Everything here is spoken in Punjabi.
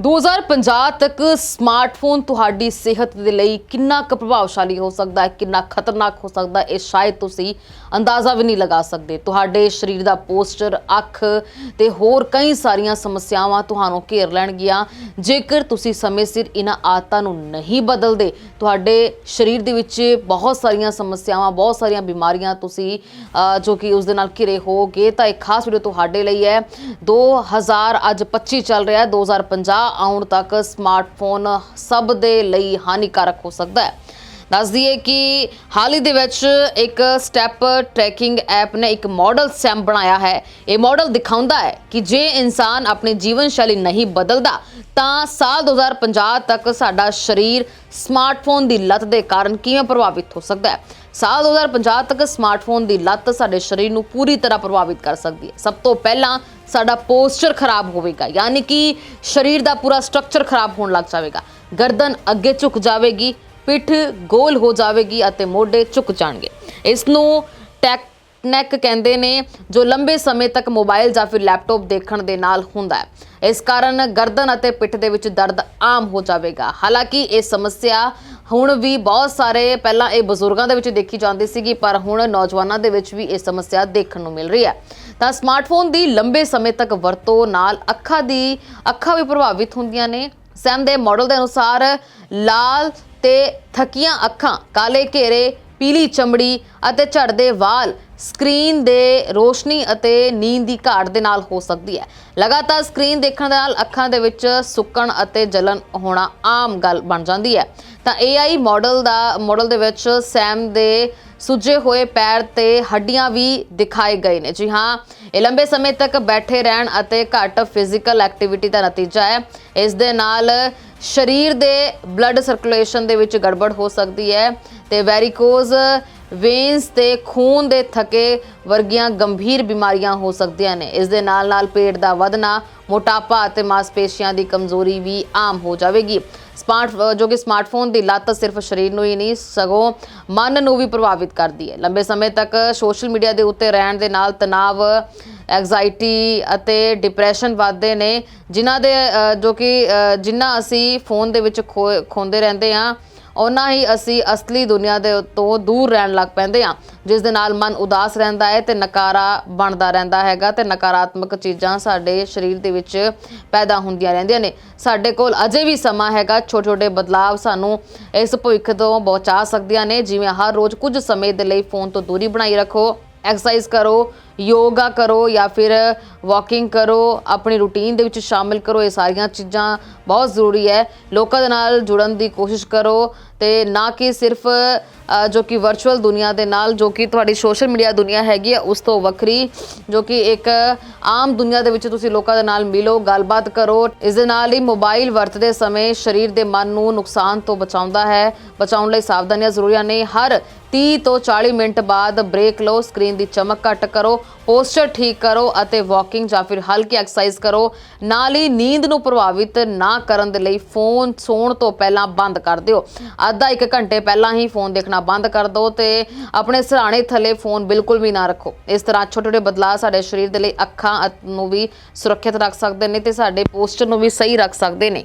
2050 ਤੱਕ ਸਮਾਰਟਫੋਨ ਤੁਹਾਡੀ ਸਿਹਤ ਦੇ ਲਈ ਕਿੰਨਾ ਕੁ ਪ੍ਰਭਾਵਸ਼ਾਲੀ ਹੋ ਸਕਦਾ ਹੈ, ਕਿੰਨਾ ਖਤਰਨਾਕ ਹੋ ਸਕਦਾ ਹੈ, ਇਹ ਸ਼ਾਇਦ ਤੁਸੀਂ ਅੰਦਾਜ਼ਾ ਵੀ ਨਹੀਂ ਲਗਾ ਸਕਦੇ। ਤੁਹਾਡੇ ਸਰੀਰ ਦਾ ਪੋਸਚਰ, ਅੱਖ ਤੇ ਹੋਰ ਕਈ ਸਾਰੀਆਂ ਸਮੱਸਿਆਵਾਂ ਤੁਹਾਨੂੰ ਘੇਰ ਲੈਣਗੀਆਂ। ਜੇਕਰ ਤੁਸੀਂ ਸਮੇਂ ਸਿਰ ਇਹਨਾਂ ਆਦਤਾਂ ਨੂੰ ਨਹੀਂ ਬਦਲਦੇ, ਤੁਹਾਡੇ ਸਰੀਰ ਦੇ ਵਿੱਚ ਬਹੁਤ ਸਾਰੀਆਂ ਸਮੱਸਿਆਵਾਂ, ਬਹੁਤ ਸਾਰੀਆਂ ਬਿਮਾਰੀਆਂ ਤੁਸੀਂ ਜੋ ਕਿ ਉਸ ਦੇ ਨਾਲ ਘਿਰੇ ਹੋਗੇ ਤਾਂ ਇੱਕ ਖਾਸ ਵੀਡੀਓ ਤੁਹਾਡੇ ਲਈ ਹੈ। 2000 ਅੱਜ 25 ਚੱਲ ਰਿਹਾ ਹੈ 2050 ਆਉਣ ਤੱਕ ਸਮਾਰਟਫੋਨ ਸਭ ਦੇ ਲਈ ਹਾਨੀਕਾਰਕ ਹੋ ਸਕਦਾ ਹੈ। ਦੱਸ ਦਈਏ ਕਿ ਹਾਲ ਹੀ ਦੇ ਵਿੱਚ ਇੱਕ ਸਟੈਪ ਟਰੈਕਿੰਗ ਐਪ ਨੇ ਇੱਕ ਮਾਡਲ ਸੈਮ ਬਣਾਇਆ ਹੈ। ਇਹ ਮਾਡਲ ਦਿਖਾਉਂਦਾ ਹੈ ਕਿ ਜੇ ਇਨਸਾਨ ਆਪਣੀ ਜੀਵਨ ਸ਼ੈਲੀ ਨਹੀਂ ਬਦਲਦਾ, ਤਾਂ ਸਾਲ 2050 ਤੱਕ ਸਾਡਾ ਸਰੀਰ ਸਮਾਰਟਫੋਨ ਦੀ ਲਤ ਦੇ ਕਾਰਨ ਕਿਵੇਂ ਪ੍ਰਭਾਵਿਤ ਹੋ ਸਕਦਾ ਹੈ? ਸਾਲ 2050 ਤੱਕ ਸਮਾਰਟਫੋਨ ਦੀ ਲੱਤ ਸਾਡੇ ਸਰੀਰ ਨੂੰ ਪੂਰੀ ਤਰ੍ਹਾਂ ਪ੍ਰਭਾਵਿਤ ਕਰ ਸਕਦੀ ਹੈ। ਸਭ ਤੋਂ ਪਹਿਲਾਂ ਸਾਡਾ ਪੋਸਚਰ ਖਰਾਬ ਹੋਵੇਗਾ, ਯਾਨੀ ਕਿ ਸਰੀਰ ਦਾ ਪੂਰਾ ਸਟਰਕਚਰ ਖਰਾਬ ਹੋਣ ਲੱਗ ਜਾਵੇਗਾ। ਗਰਦਨ ਅੱਗੇ ਝੁਕ ਜਾਵੇਗੀ, ਪਿੱਠ ਗੋਲ ਹੋ ਜਾਵੇਗੀ ਅਤੇ ਮੋਢੇ ਝੁਕ ਜਾਣਗੇ। ਇਸ ਨੂੰ ਟੈਕ ਨੈਕ ਕਹਿੰਦੇ ਨੇ, ਜੋ ਲੰਬੇ ਸਮੇਂ ਤੱਕ ਮੋਬਾਈਲ ਜਾਂ ਫਿਰ ਲੈਪਟਾਪ ਦੇਖਣ ਦੇ ਨਾਲ ਹੁੰਦਾ ਹੈ। ਇਸ ਕਾਰਨ ਗਰਦਨ ਅਤੇ ਪਿੱਠ ਦੇ ਵਿੱਚ ਦਰਦ ਆਮ ਹੋ ਜਾਵੇਗਾ। ਹਾਲਾਂਕਿ ਇਹ ਸਮੱਸਿਆ ਹੁਣ ਵੀ ਬਹੁਤ ਸਾਰੇ ਪਹਿਲਾਂ ਇਹ ਬਜ਼ੁਰਗਾਂ ਦੇ ਵਿੱਚ ਦੇਖੀ ਜਾਂਦੀ ਸੀਗੀ, ਪਰ ਹੁਣ ਨੌਜਵਾਨਾਂ ਦੇ ਵਿੱਚ ਵੀ ਇਹ ਸਮੱਸਿਆ ਦੇਖਣ ਨੂੰ ਮਿਲ ਰਹੀ ਹੈ। ਤਾਂ ਸਮਾਰਟਫੋਨ ਦੀ ਲੰਬੇ ਸਮੇਂ ਤੱਕ ਵਰਤੋਂ ਨਾਲ ਅੱਖਾਂ ਦੀ, ਅੱਖਾਂ ਵੀ ਪ੍ਰਭਾਵਿਤ ਹੁੰਦੀਆਂ ਨੇ। ਸੈਮ ਦੇ ਮਾਡਲ ਦੇ ਅਨੁਸਾਰ ਲਾਲ ਤੇ ਥਕੀਆਂ ਅੱਖਾਂ, ਕਾਲੇ ਘੇਰੇ ਪੀਲੀ ਚਮੜੀ ਅਤੇ ਝੜਦੇ ਵਾਲ ਸਕਰੀਨ ਦੇ ਰੋਸ਼ਨੀ ਅਤੇ ਨੀਂਦ ਦੀ ਘਾਟ ਦੇ ਨਾਲ ਹੋ ਸਕਦੀ ਹੈ। ਲਗਾਤਾਰ ਸਕਰੀਨ ਦੇਖਣ ਦੇ ਨਾਲ ਅੱਖਾਂ ਦੇ ਵਿੱਚ ਸੁੱਕਣ ਅਤੇ ਜਲਨ ਹੋਣਾ ਆਮ ਗੱਲ ਬਣ ਜਾਂਦੀ ਹੈ। ਤਾਂ AI ਮਾਡਲ ਦਾ ਮਾਡਲ ਦੇ ਵਿੱਚ ਸੈਮ ਦੇ ਸੁੱਜੇ ਹੋਏ ਪੈਰ ਤੇ ਹੱਡੀਆਂ ਵੀ ਦਿਖਾਏ ਗਏ ਨੇ। ਜੀ ਹਾਂ, ਇਹ ਲੰਬੇ ਸਮੇਂ ਤੱਕ ਬੈਠੇ ਰਹਿਣ ਅਤੇ ਘੱਟ ਫਿਜ਼ੀਕਲ ਐਕਟੀਵਿਟੀ ਦਾ ਨਤੀਜਾ ਹੈ। ਇਸ ਦੇ ਨਾਲ ਸਰੀਰ ਦੇ ਬਲੱਡ ਸਰਕੂਲੇਸ਼ਨ ਦੇ ਵਿੱਚ ਗੜਬੜ ਹੋ ਸਕਦੀ ਹੈ। ਤੇ ਵੈਰੀਕੋਜ਼ ਵੇਨਸ ਤੇ ਖੂਨ ਦੇ ਥਕੇ ਵਰਗੀਆਂ ਗੰਭੀਰ ਬਿਮਾਰੀਆਂ ਹੋ ਸਕਦੀਆਂ ਨੇ। ਇਸ ਦੇ ਨਾਲ ਨਾਲ ਪੇਟ ਦਾ ਵਧਣਾ ਮੋਟਾਪਾ ਅਤੇ ਮਾਸਪੇਸ਼ੀਆਂ ਦੀ ਕਮਜ਼ੋਰੀ ਵੀ ਆਮ ਹੋ ਜਾਵੇਗੀ। ਸਮਾਰਟ ਜੋ ਕਿ ਸਮਾਰਟਫੋਨ ਦੀ ਲੱਤ ਸਿਰਫ ਸਰੀਰ ਨੂੰ ਹੀ ਨਹੀਂ ਸਗੋਂ ਮਨ ਨੂੰ ਵੀ ਪ੍ਰਭਾਵਿਤ ਕਰਦੀ ਹੈ। ਲੰਬੇ ਸਮੇਂ ਤੱਕ ਸੋਸ਼ਲ ਮੀਡੀਆ ਦੇ ਉੱਤੇ ਰਹਿਣ ਦੇ ਨਾਲ ਤਣਾਅ ਐਗਜ਼ਾਈਟੀ ਅਤੇ ਡਿਪਰੈਸ਼ਨ ਵੱਧਦੇ ਨੇ ਜਿਨ੍ਹਾਂ ਦੇ ਜੋ ਕਿ ਅ, ਜਿਨ੍ਹਾਂ ਅਸੀਂ ਫੋਨ ਦੇ ਵਿੱਚ ਖੋ- ਖੋਂਦੇ ਰਹਿੰਦੇ ਹਾਂ ਉਹਨਾਂ ਹੀ ਅਸੀਂ ਅਸਲੀ ਦੁਨੀਆ ਦੇ ਤੋਂ ਦੂਰ ਰਹਿਣ ਲੱਗ ਪੈਂਦੇ ਹਾਂ, ਜਿਸ ਦੇ ਨਾਲ ਮਨ ਉਦਾਸ ਰਹਿੰਦਾ ਹੈ ਤੇ ਨਕਾਰਾ ਬਣਦਾ ਰਹਿੰਦਾ ਹੈਗਾ ਤੇ ਨਕਾਰਾਤਮਕ ਚੀਜ਼ਾਂ ਸਾਡੇ ਸਰੀਰ ਦੇ ਵਿੱਚ ਪੈਦਾ ਹੁੰਦੀਆਂ ਰਹਿੰਦੀਆਂ ਨੇ। ਸਾਡੇ ਕੋਲ ਅਜੇ ਵੀ ਸਮਾਂ ਹੈਗਾ ਛੋਟੇ ਛੋਟੇ ਬਦਲਾਵ ਸਾਨੂੰ ਇਸ ਭਵਿੱਖ ਤੋਂ ਬਚਾ ਸਕਦੀਆਂ ਨੇ, ਜਿਵੇਂ ਹਰ ਰੋਜ਼ ਕੁਝ ਸਮੇਂ ਦੇ ਲਈ ਫੋਨ ਤੋਂ ਦੂਰੀ ਬਣਾਈ ਰੱਖੋ। ਐਕਸਰਸਾਈਜ਼ ਕਰੋ ਯੋਗਾ ਕਰੋ ਜਾਂ ਫਿਰ ਵਾਕਿੰਗ ਕਰੋ, ਆਪਣੀ ਰੁਟੀਨ ਦੇ ਵਿੱਚ ਸ਼ਾਮਿਲ ਕਰੋ, ਇਹ ਸਾਰੀਆਂ ਚੀਜ਼ਾਂ ਬਹੁਤ ਜ਼ਰੂਰੀ ਹੈ। ਲੋਕਾਂ ਦੇ ਨਾਲ ਜੁੜਨ ਦੀ ਕੋਸ਼ਿਸ਼ ਕਰੋ ਤੇ ਨਾ ਕਿ ਸਿਰਫ ਜੋ ਕਿ ਵਰਚੁਅਲ ਦੁਨੀਆ ਦੇ ਨਾਲ ਜੋ ਕਿ ਤੁਹਾਡੀ ਸੋਸ਼ਲ ਮੀਡੀਆ ਦੁਨੀਆ ਹੈਗੀ ਹੈ, ਉਸ ਤੋਂ ਵੱਖਰੀ, ਜੋ ਕਿ ਇੱਕ ਆਮ ਦੁਨੀਆ ਦੇ ਵਿੱਚ ਤੁਸੀਂ ਲੋਕਾਂ ਦੇ ਨਾਲ ਮਿਲੋ, ਗੱਲਬਾਤ ਕਰੋ। ਇਸ ਦੇ ਨਾਲ ਹੀ ਮੋਬਾਈਲ ਵਰਤਦੇ ਸਮੇਂ ਸਰੀਰ ਦੇ ਮਨ ਨੂੰ ਨੁਕਸਾਨ ਤੋਂ ਬਚਾਉਂਦਾ ਹੈ, ਬਚਾਉਣ ਲਈ ਸਾਵਧਾਨੀਆਂ ਜ਼ਰੂਰੀਆਂ ਨੇ। ਹਰ 30 ਤੋਂ 40 ਮਿੰਟ ਬਾਅਦ ਬ੍ਰੇਕ ਲਓ, ਸਕਰੀਨ ਦੀ ਚਮਕ ਘੱਟ ਕਰੋ, ਪੋਸਚਰ ਠੀਕ ਕਰੋ ਅਤੇ ਵਾਕਿੰਗ ਜਾਂ ਫਿਰ ਹਲਕੀ ਐਕਸਰਸਾਈਜ਼ ਕਰੋ। ਨਾਲ ਹੀ ਨੀਂਦ ਨੂੰ ਪ੍ਰਭਾਵਿਤ ਨਾ ਕਰਨ ਦੇ ਲਈ ਫੋਨ ਸੌਣ ਤੋਂ ਪਹਿਲਾਂ ਬੰਦ ਕਰ ਦਿਓ। ਅੱਧਾ ਇੱਕ ਘੰਟੇ ਪਹਿਲਾਂ ਹੀ ਫੋਨ ਦੇਖਣਾ ਬੰਦ ਕਰ ਦਿਓ ਤੇ ਆਪਣੇ ਸਿਰਹਾਣੇ ਥੱਲੇ ਫੋਨ ਬਿਲਕੁਲ ਵੀ ਨਾ ਰੱਖੋ। ਇਸ ਤਰ੍ਹਾਂ ਛੋਟੇ ਛੋਟੇ ਬਦਲਾਅ ਸਾਡੇ ਸਰੀਰ ਦੇ ਲਈ ਅੱਖਾਂ ਨੂੰ ਵੀ ਸੁਰੱਖਿਅਤ ਰੱਖ ਸਕਦੇ ਨੇ ਤੇ ਸਾਡੇ ਪੋਸਚਰ ਨੂੰ ਵੀ ਸਹੀ ਰੱਖ ਸਕਦੇ ਨੇ।